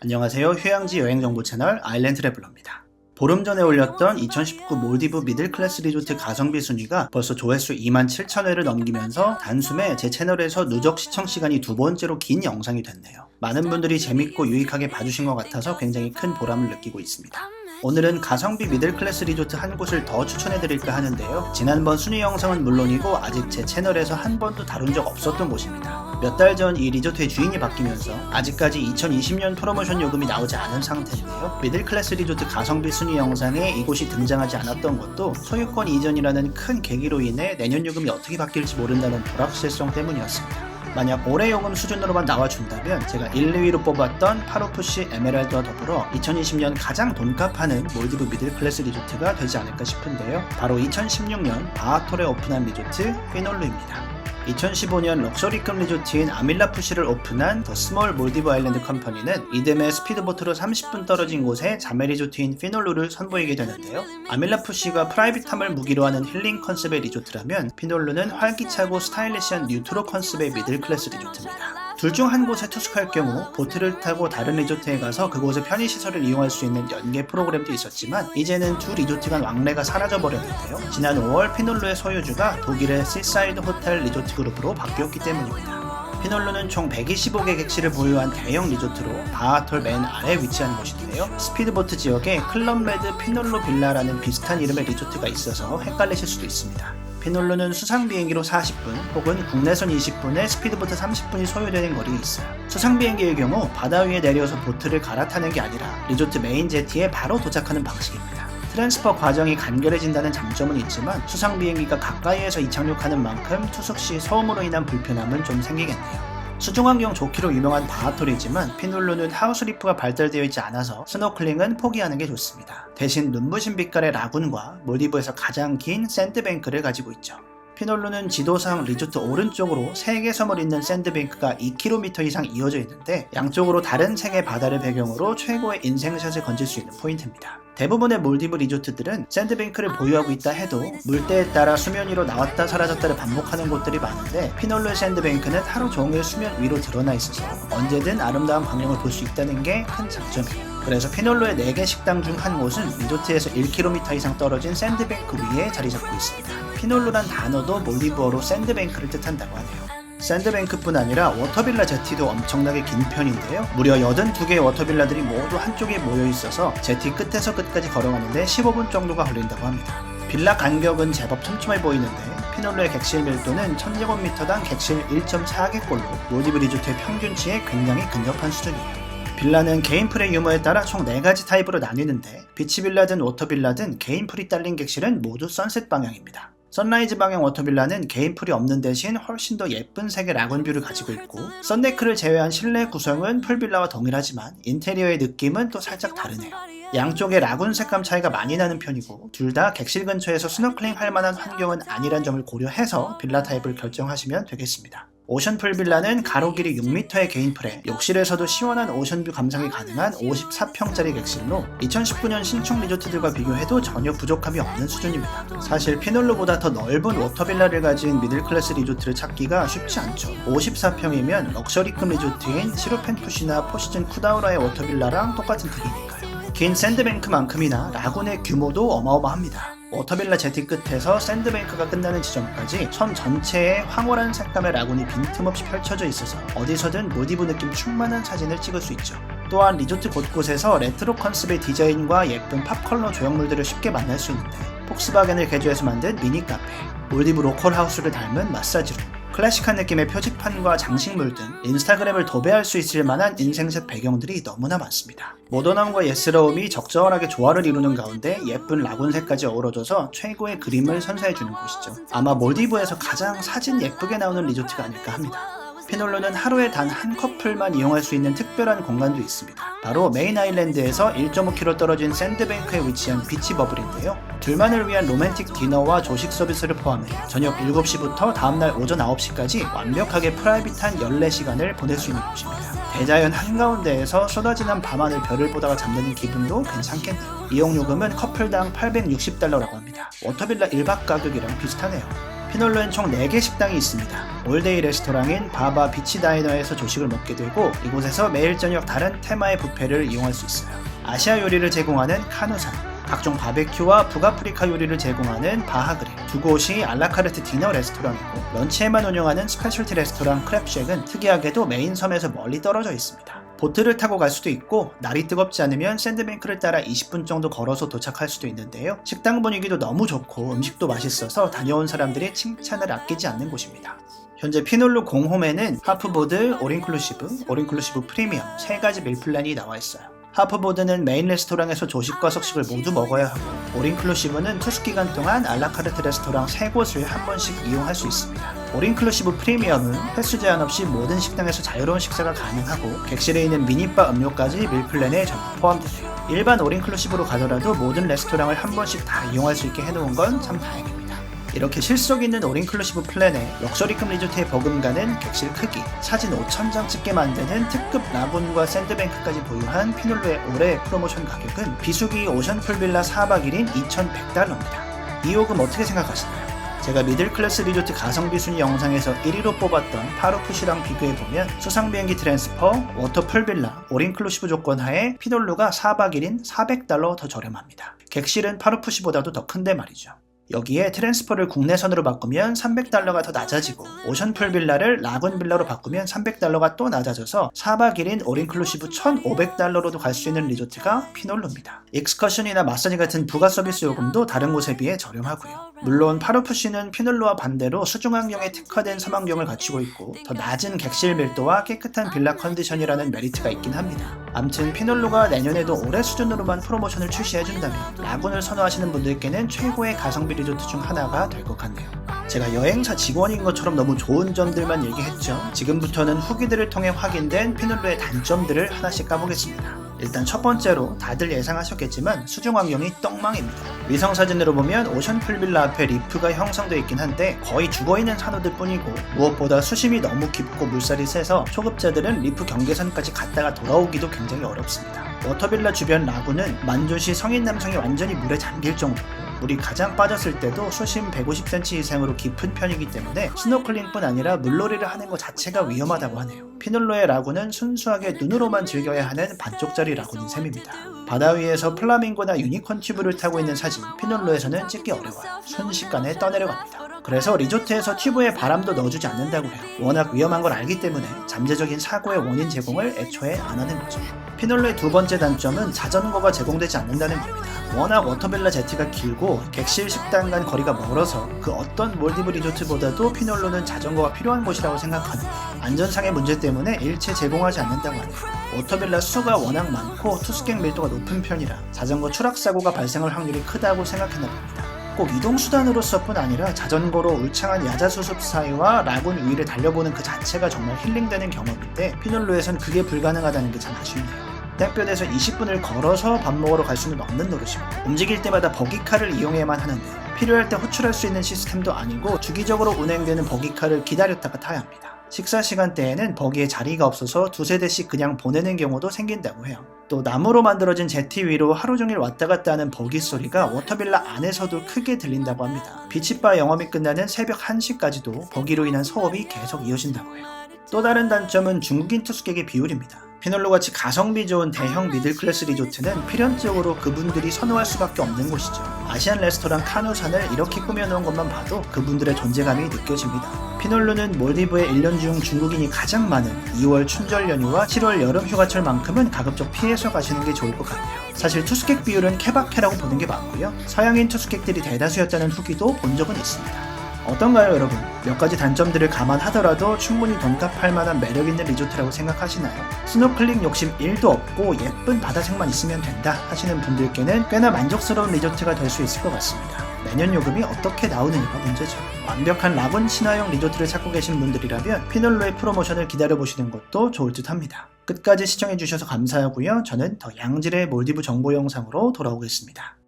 안녕하세요. 휴양지 여행 정보 채널 아일랜드 트래블러입니다. 보름 전에 올렸던 2019 몰디브 미들 클래스 리조트 가성비 순위가 벌써 조회수 2만 7천 회를 넘기면서 단숨에 제 채널에서 누적 시청 시간이 두 번째로 긴 영상이 됐네요. 많은 분들이 재밌고 유익하게 봐주신 것 같아서 굉장히 큰 보람을 느끼고 있습니다. 오늘은 가성비 미들 클래스 리조트 한 곳을 더 추천해드릴까 하는데요. 지난번 순위 영상은 물론이고 아직 제 채널에서 한 번도 다룬 적 없었던 곳입니다. 몇 달 전 이 리조트의 주인이 바뀌면서 아직까지 2020년 프로모션 요금이 나오지 않은 상태인데요. 미들 클래스 리조트 가성비 순위 영상에 이곳이 등장하지 않았던 것도 소유권 이전이라는 큰 계기로 인해 내년 요금이 어떻게 바뀔지 모른다는 불확실성 때문이었습니다. 만약 올해 요금 수준으로만 나와준다면 제가 1, 2위로 뽑았던 파로푸시 에메랄드와 더불어 2020년 가장 돈값하는 몰디브 미들 클래스 리조트가 되지 않을까 싶은데요. 바로 2016년 바하톨에 오픈한 리조트 휘놀루입니다. 2015년 럭셔리급 리조트인 아밀라푸시를 오픈한 더 스몰 몰디브 아일랜드 컴퍼니는 이듬해 스피드보트로 30분 떨어진 곳에 자매 리조트인 피놀루를 선보이게 되는데요. 아밀라푸시가 프라이빗함을 무기로 하는 힐링 컨셉의 리조트라면 피놀루는 활기차고 스타일리시한 뉴트로 컨셉의 미들 클래스 리조트입니다. 둘 중 한 곳에 투숙할 경우 보트를 타고 다른 리조트에 가서 그곳의 편의시설을 이용할 수 있는 연계 프로그램도 있었지만 이제는 두 리조트 간 왕래가 사라져 버렸는데요. 지난 5월 피놀루의 소유주가 독일의 시사이드 호텔 리조트 그룹으로 바뀌었기 때문입니다. 피놀루는 총 125개 객실을 보유한 대형 리조트로 바하톨 맨 아래 위치한 곳인데요. 스피드보트 지역에 클럽메드 피놀루 빌라라는 비슷한 이름의 리조트가 있어서 헷갈리실 수도 있습니다. 피놀루는 수상 비행기로 40분 혹은 국내선 20분에 스피드보트 30분이 소요되는 거리에 있어요. 수상 비행기의 경우 바다 위에 내려서 보트를 갈아타는 게 아니라 리조트 메인 제티에 바로 도착하는 방식입니다. 트랜스퍼 과정이 간결해진다는 장점은 있지만 수상 비행기가 가까이에서 이착륙하는 만큼 투숙 시 소음으로 인한 불편함은 좀 생기겠네요. 수중환경 좋기로 유명한 바하톨이지만 피놀루는 하우스리프가 발달되어 있지 않아서 스노클링은 포기하는 게 좋습니다. 대신 눈부신 빛깔의 라군과 몰디브에서 가장 긴 샌드뱅크를 가지고 있죠. 피놀루는 지도상 리조트 오른쪽으로 3개 섬을 잇는 샌드뱅크가 2km 이상 이어져 있는데 양쪽으로 다른 색의 바다를 배경으로 최고의 인생샷을 건질 수 있는 포인트입니다. 대부분의 몰디브 리조트들은 샌드뱅크를 보유하고 있다 해도 물때에 따라 수면 위로 나왔다 사라졌다를 반복하는 곳들이 많은데 피놀루의 샌드뱅크는 하루 종일 수면 위로 드러나 있어서 언제든 아름다운 광경을 볼 수 있다는 게 큰 장점이에요. 그래서 피놀루의 4개 식당 중 한 곳은 리조트에서 1km 이상 떨어진 샌드뱅크 위에 자리 잡고 있습니다. 피놀루란 단어도 몰디브어로 샌드뱅크를 뜻한다고 하네요. 샌드뱅크뿐 아니라 워터빌라 제티도 엄청나게 긴 편인데요. 무려 82개의 워터빌라들이 모두 한쪽에 모여 있어서 제티 끝에서 끝까지 걸어가는데 15분 정도가 걸린다고 합니다. 빌라 간격은 제법 촘촘해 보이는데 피놀루의 객실 밀도는 1000제곱미터당 객실 1.4개꼴로 몰디브 리조트의 평균치에 굉장히 근접한 수준이에요. 빌라는 개인 풀의 유무에 따라 총 4가지 타입으로 나뉘는데 비치 빌라든 워터 빌라든 개인 풀이 딸린 객실은 모두 선셋 방향입니다. 선라이즈 방향 워터빌라는 개인 풀이 없는 대신 훨씬 더 예쁜 색의 라군뷰를 가지고 있고 썬데크를 제외한 실내 구성은 풀빌라와 동일하지만 인테리어의 느낌은 또 살짝 다르네요. 양쪽의 라군 색감 차이가 많이 나는 편이고 둘 다 객실 근처에서 스노클링 할 만한 환경은 아니란 점을 고려해서 빌라 타입을 결정하시면 되겠습니다. 오션풀 빌라는 가로 길이 6m의 개인 풀에 욕실에서도 시원한 오션뷰 감상이 가능한 54평짜리 객실로 2019년 신축 리조트들과 비교해도 전혀 부족함이 없는 수준입니다. 사실 피놀루보다 더 넓은 워터빌라를 가진 미들클래스 리조트를 찾기가 쉽지 않죠. 54평이면 럭셔리급 리조트인 시루펜푸시나 포시즌 쿠다우라의 워터빌라랑 똑같은 크기니까요. 긴 샌드뱅크만큼이나 라군의 규모도 어마어마합니다. 워터빌라 제티 끝에서 샌드뱅크가 끝나는 지점까지 섬 전체에 황홀한 색감의 라군이 빈틈없이 펼쳐져 있어서 어디서든 모디브 느낌 충만한 사진을 찍을 수 있죠. 또한 리조트 곳곳에서 레트로 컨셉의 디자인과 예쁜 팝컬러 조형물들을 쉽게 만날 수 있는데 폭스바겐을 개조해서 만든 미니 카페, 몰디브 로컬 하우스를 닮은 마사지룸, 클래식한 느낌의 표지판과 장식물 등 인스타그램을 도배할 수 있을 만한 인생샷 배경들이 너무나 많습니다. 모던함과 예스러움이 적절하게 조화를 이루는 가운데 예쁜 라군색까지 어우러져서 최고의 그림을 선사해주는 곳이죠. 아마 몰디브에서 가장 사진 예쁘게 나오는 리조트가 아닐까 합니다. 피놀로는 하루에 단 한 커플만 이용할 수 있는 특별한 공간도 있습니다. 바로 메인 아일랜드에서 1.5km 떨어진 샌드뱅크에 위치한 비치 버블인데요. 둘만을 위한 로맨틱 디너와 조식 서비스를 포함해 저녁 7시부터 다음날 오전 9시까지 완벽하게 프라이빗한 14시간을 보낼 수 있는 곳입니다. 대자연 한가운데에서 쏟아지는 밤하늘 별을 보다가 잠드는 기분도 괜찮겠네요. 이용 요금은 커플당 860달러라고 합니다. 워터빌라 1박 가격이랑 비슷하네요. 피놀로엔 총 4개 식당이 있습니다. 올데이 레스토랑인 바바 비치 다이너에서 조식을 먹게 되고 이곳에서 매일 저녁 다른 테마의 뷔페를 이용할 수 있어요. 아시아 요리를 제공하는 카누산, 각종 바베큐와 북아프리카 요리를 제공하는 바하그레 두 곳이 알라카르트 디너 레스토랑이고 런치에만 운영하는 스페셜티 레스토랑 크랩쉑은 특이하게도 메인 섬에서 멀리 떨어져 있습니다. 보트를 타고 갈 수도 있고 날이 뜨겁지 않으면 샌드뱅크를 따라 20분 정도 걸어서 도착할 수도 있는데요. 식당 분위기도 너무 좋고 음식도 맛있어서 다녀온 사람들이 칭찬을 아끼지 않는 곳입니다. 현재 피놀루 공홈에는 하프보드, 올인클루시브, 올인클루시브 프리미엄 세 가지 밀 플랜이 나와 있어요. 하프보드는 메인 레스토랑에서 조식과 석식을 모두 먹어야 하고 올인클루시브는 투숙 기간 동안 알라카르트 레스토랑 세 곳을 한 번씩 이용할 수 있습니다. 올인클루시브 프리미엄은 횟수 제한 없이 모든 식당에서 자유로운 식사가 가능하고 객실에 있는 미니바 음료까지 밀플랜에 전부 포함되세요. 일반 올인클루시브로 가더라도 모든 레스토랑을 한 번씩 다 이용할 수 있게 해놓은 건 참 다행입니다. 이렇게 실속 있는 올인클루시브 플랜에 럭셔리급 리조트에 버금가는 객실 크기, 사진 5,000장 찍게 만드는 특급 라군과 샌드뱅크까지 보유한 피놀루의 올해 프로모션 가격은 비수기 오션풀 빌라 4박 1인 2,100달러입니다. 이 요금 어떻게 생각하시나요? 제가 미들클래스 리조트 가성비 순위 영상에서 1위로 뽑았던 파루푸시랑 비교해보면 수상비행기 트랜스퍼, 워터풀 빌라, 올인클루시브 조건 하에 피놀루가 4박 1인 400달러 더 저렴합니다. 객실은 파루푸시보다도 더 큰데 말이죠. 여기에 트랜스퍼를 국내선으로 바꾸면 300달러가 더 낮아지고 오션풀 빌라를 라군 빌라로 바꾸면 300달러가 또 낮아져서 4박 1인 올인클루시브 1,500달러로도 갈 수 있는 리조트가 피놀루입니다. 익스커션이나 마사지 같은 부가 서비스 요금도 다른 곳에 비해 저렴하고요. 물론 파루푸시는 피놀루와 반대로 수중환경에 특화된 섬환경을 갖추고 있고 더 낮은 객실 밀도와 깨끗한 빌라 컨디션이라는 메리트가 있긴 합니다. 암튼 피놀루가 내년에도 올해 수준으로만 프로모션을 출시해준다면 라군을 선호하시는 분들께는 최고의 가성비 리조트 중 하나가 될 것 같네요. 제가 여행사 직원인 것처럼 너무 좋은 점들만 얘기했죠. 지금부터는 후기들을 통해 확인된 피놀루의 단점들을 하나씩 까보겠습니다. 일단 첫 번째로 다들 예상하셨겠지만 수중 환경이 떡망입니다. 위성 사진으로 보면 오션 풀빌라 앞에 리프가 형성되어 있긴 한데 거의 죽어있는 산호들 뿐이고 무엇보다 수심이 너무 깊고 물살이 세서 초급자들은 리프 경계선까지 갔다가 돌아오기도 굉장히 어렵습니다. 워터빌라 주변 라구는 만조시 성인 남성이 완전히 물에 잠길 정도로 물이 가장 빠졌을 때도 수심 150cm 이상으로 깊은 편이기 때문에 스노클링뿐 아니라 물놀이를 하는 것 자체가 위험하다고 하네요. 피놀로의 라군은 순수하게 눈으로만 즐겨야 하는 반쪽짜리 라군인 셈입니다. 바다 위에서 플라밍고나 유니콘 튜브를 타고 있는 사진 피놀로에서는 찍기 어려워요. 순식간에 떠내려갑니다. 그래서 리조트에서 튜브에 바람도 넣어주지 않는다고 해요. 워낙 위험한 걸 알기 때문에 잠재적인 사고의 원인 제공을 애초에 안 하는 거죠. 피놀로의 두 번째 단점은 자전거가 제공되지 않는다는 겁니다. 워낙 워터벨라 제티가 길고 객실 식당 간 거리가 멀어서 그 어떤 몰디브 리조트보다도 피놀로는 자전거가 필요한 곳이라고 생각하는데 안전상의 문제 때문에 일체 제공하지 않는다고 하네요. 워터벨라 수가 워낙 많고 투숙객 밀도가 높은 편이라 자전거 추락 사고가 발생할 확률이 크다고 생각했나 봅니다. 꼭 이동수단으로서뿐 아니라 자전거로 울창한 야자수습 사이와 라군 위를 달려보는 그 자체가 정말 힐링되는 경험인데 피놀로에선 그게 불가능하다는 게 참 아쉽네요. 대학교에서 20분을 걸어서 밥 먹으러 갈 수는 없는 노릇이고 움직일 때마다 버기카를 이용해야만 하는데 필요할 때 호출할 수 있는 시스템도 아니고 주기적으로 운행되는 버기카를 기다렸다가 타야 합니다. 식사 시간대에는 버기에 자리가 없어서 두세 대씩 그냥 보내는 경우도 생긴다고 해요. 또 나무로 만들어진 제티 위로 하루 종일 왔다 갔다 하는 버기 소리가 워터빌라 안에서도 크게 들린다고 합니다. 비치바 영업이 끝나는 새벽 1시까지도 버기로 인한 소음이 계속 이어진다고 해요. 또 다른 단점은 중국인 투숙객의 비율입니다. 피놀로 같이 가성비 좋은 대형 미들클래스 리조트는 필연적으로 그분들이 선호할 수밖에 없는 곳이죠. 아시안 레스토랑 카누산을 이렇게 꾸며놓은 것만 봐도 그분들의 존재감이 느껴집니다. 피놀로는 몰디브의 1년 중 중국인이 가장 많은 2월 춘절 연휴와 7월 여름 휴가철만큼은 가급적 피해서 가시는 게 좋을 것 같네요. 사실 투숙객 비율은 케바케라고 보는 게 맞고요. 서양인 투숙객들이 대다수였다는 후기도 본 적은 있습니다. 어떤가요, 여러분? 몇 가지 단점들을 감안하더라도 충분히 돈값할 만한 매력 있는 리조트라고 생각하시나요? 스노클링 욕심 1도 없고 예쁜 바다색만 있으면 된다 하시는 분들께는 꽤나 만족스러운 리조트가 될 수 있을 것 같습니다. 매년 요금이 어떻게 나오느냐가 문제죠. 완벽한 라군 친화형 리조트를 찾고 계신 분들이라면 피놀로의 프로모션을 기다려보시는 것도 좋을 듯 합니다. 끝까지 시청해주셔서 감사하고요. 저는 더 양질의 몰디브 정보 영상으로 돌아오겠습니다.